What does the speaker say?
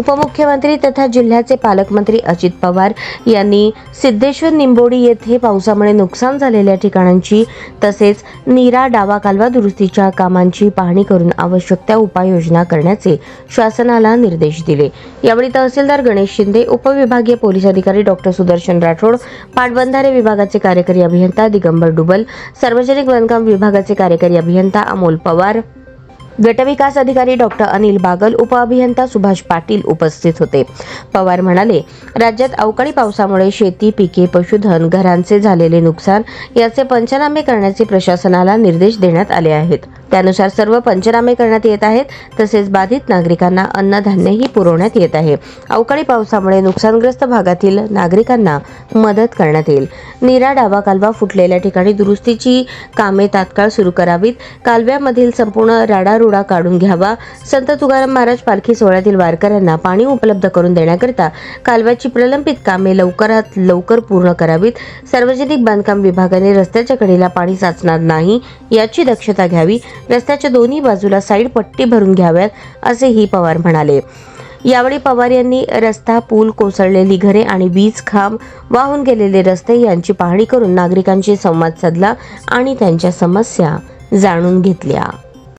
उपमुख्यमंत्री तथा जिल्ह्याचे पालकमंत्री अजित पवार यांनी सिद्धेश्वर निंबोडी येथे पावसामुळे नुकसान झालेल्या ठिकाणांची तसेच नीरा डावा कालवा दुरुस्तीच्या कामांची पाहणी करून आवश्यक त्या उपाययोजना करण्याचे शासनाला निर्देश दिले. यावेळी तहसीलदार गणेश शिंदे उपविभागीय पोलीस अधिकारी डॉक्टर सुदर्शन राठोड पाटबंधारे विभागाचे कार्यकारी अभियंता दिगंबर डुबल सार्वजनिक बांधकाम विभागाचे कार्यकारी अभियंता अमोल पवार गटविकास अधिकारी डॉक्टर अनिल बागल उपअभियंता सुभाष पाटील उपस्थित होते. पवार म्हणाले राज्यात अवकाळी पावसामुळे शेती पिके पशुधन घरांचे झालेले नुकसान याचे पंचनामे करण्याचे प्रशासनाला निर्देश देण्यात आले आहेत. त्यानुसार सर्व पंचनामे करण्यात येत आहेत. तसेच बाधित नागरिकांना अन्नधान्यही पुरवण्यात येत आहे. अवकाळी पावसामुळे नुकसानग्रस्त भागातील नागरिकांना मदत करण्यात येईल. नीरा डावा कालवा फुटलेल्या ठिकाणी दुरुस्तीची कामे तात्काळ सुरू करावीत. कालव्यामधील संपूर्ण राडारुडा काढून घ्यावा. संत तुकाराम महाराज पालखी सोहळ्यातील वारकऱ्यांना पाणी उपलब्ध करून देण्याकरिता कालव्याची प्रलंबित कामे लवकरात लवकर पूर्ण करावीत. सार्वजनिक बांधकाम विभागाने रस्त्याच्या कडेला पाणी साचणार नाही याची दक्षता घ्यावी. रस्त्याच्या दोन्ही बाजूला साईड पट्टी भरून घ्याव्यात असेही पवार म्हणाले. यावेळी पवार यांनी रस्ता पूल कोसळलेली घरे आणि वीज खांब वाहून गेलेले रस्ते यांची पाहणी करून नागरिकांशी संवाद साधला आणि त्यांच्या समस्या जाणून घेतल्या.